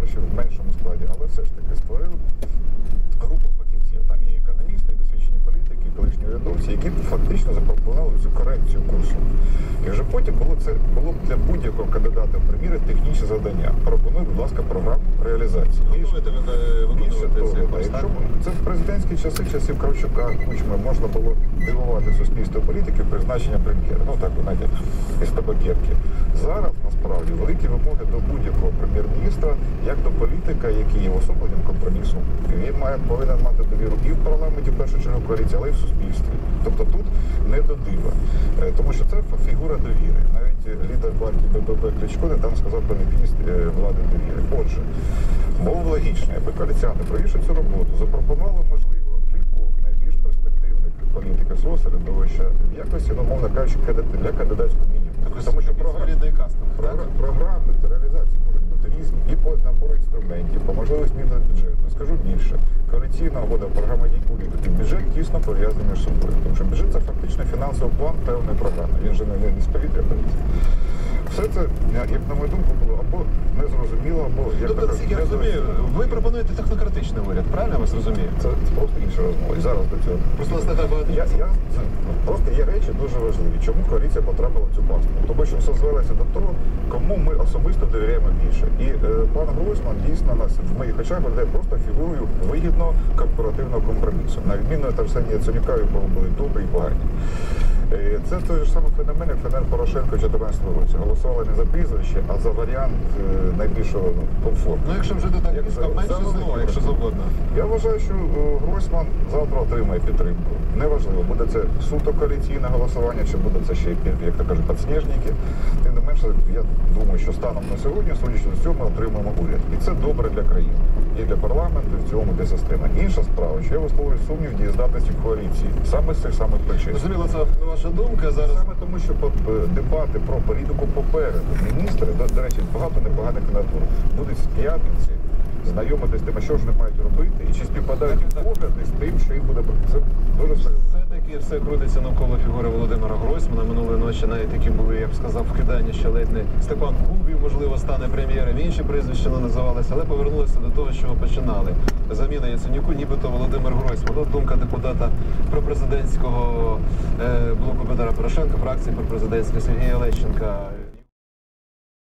товаришів в меншому складі, але все ж таки створив групу фахівців. Там є економісти, досвідчені політики, колишні урядовці, які фактично запропонували цю корекцію курсу. І вже потім було це було б для будь-якого кандидата в прем'єри технічне завдання. Пропонуй, будь ласка, програму реалізації. Виконувати, е, виконувати це, це в президентські часи, часів Кравчука, Кучми, можна було дивувати суспільство політиків призначення прем'єра. Ну так, знаєте, із табакерки. Зараз насправді великі вимоги до будь-якого прем'єр-міністра, як до політика, який є особленням компромісу. Він має повинен мати довіру і в парламенті, в першу чергу коаліції, але й в суспільстві. Тобто тут не до дива, Е, тому що це фігура довіри. Навіть е, лідер партії ББП Кличко не там сказав про необхідність е, влади довіри. Отже, було логічно, якби коаліціяни провівши цю роботу, запропонували можливо кількох найбільш перспективних політиків свого середовища в якості, ну, мовно кажучи, для кандидатського мінімуму. Тому що кастинг, так? програми та реалізації можуть бути різні і по набору по можливості зміни бюджету. Скажу більше, коаліційна угода, програма дій уряду і бюджет тісно пов'язаний між собою. Тому що бюджет це фактично фінансовий план певної програми. Він же не, береться. Все це, як на мою думку, було або незрозуміло, або як Тобто, то кажуть, я розумію, ви пропонуєте технократичний уряд, правильно я вас розумію? Це просто інша розмова. І зараз до цього. Просто нас не так багато Я, я, це, ну, просто є речі дуже важливі. Чому коаліція потрапила в цю пастку? Тому що все звелося до того, кому ми особисто довіряємо більше. І е, пан Гройсман дійсно нас в моїх очах виглядає просто фігурою вигідного корпоративного компромісу. На відміну від Арсенія Яценюка, якого були добрі і погані. Е, Це той ж самий феномен, як феномен Порошенко в 2014 році. Голосували не за прізвище, а за варіант е, найбільшого ну, комфорту. Ну, якщо вже не так Як близько, менше зло, якщо завгодно. Я вважаю, що е, Гройсман завтра отримає підтримку. Неважливо, буде це суто коаліційне голосування, чи буде це ще, як то кажуть, підсніжники. Тим не менше, я думаю, що станом на сьогодні, судячи з цього, ми отримаємо уряд. І це добре для країни, і для парламенту, і в цілому для системи. Інша справа, що я висловлюю сумнів дієздатності коаліції. Саме з цих самих причин. Зрозуміло, це ваша думка зараз. Саме тому, що е, дебати про політику попереду міністри, до, до речі, багато непоганих кандидатур, будуть з п'ятниці знайомитись з тим, що ж вони мають робити, і чи співпадають погляди з тим, що їм буде це дуже серйозно. Все-таки все крутиться навколо фігури Володимира Гройсмана. Минулої ночі навіть такі були, я б сказав, вкидання, що ледь не Степан Кубів, можливо, стане прем'єром. Інші прізвища не називалися, але повернулися до того, що починали. Заміна Яценюку, нібито Володимир Гройсман. От думка депутата про президентського блоку Петра Порошенка, фракції пропрезидентської Сергія Лещенка.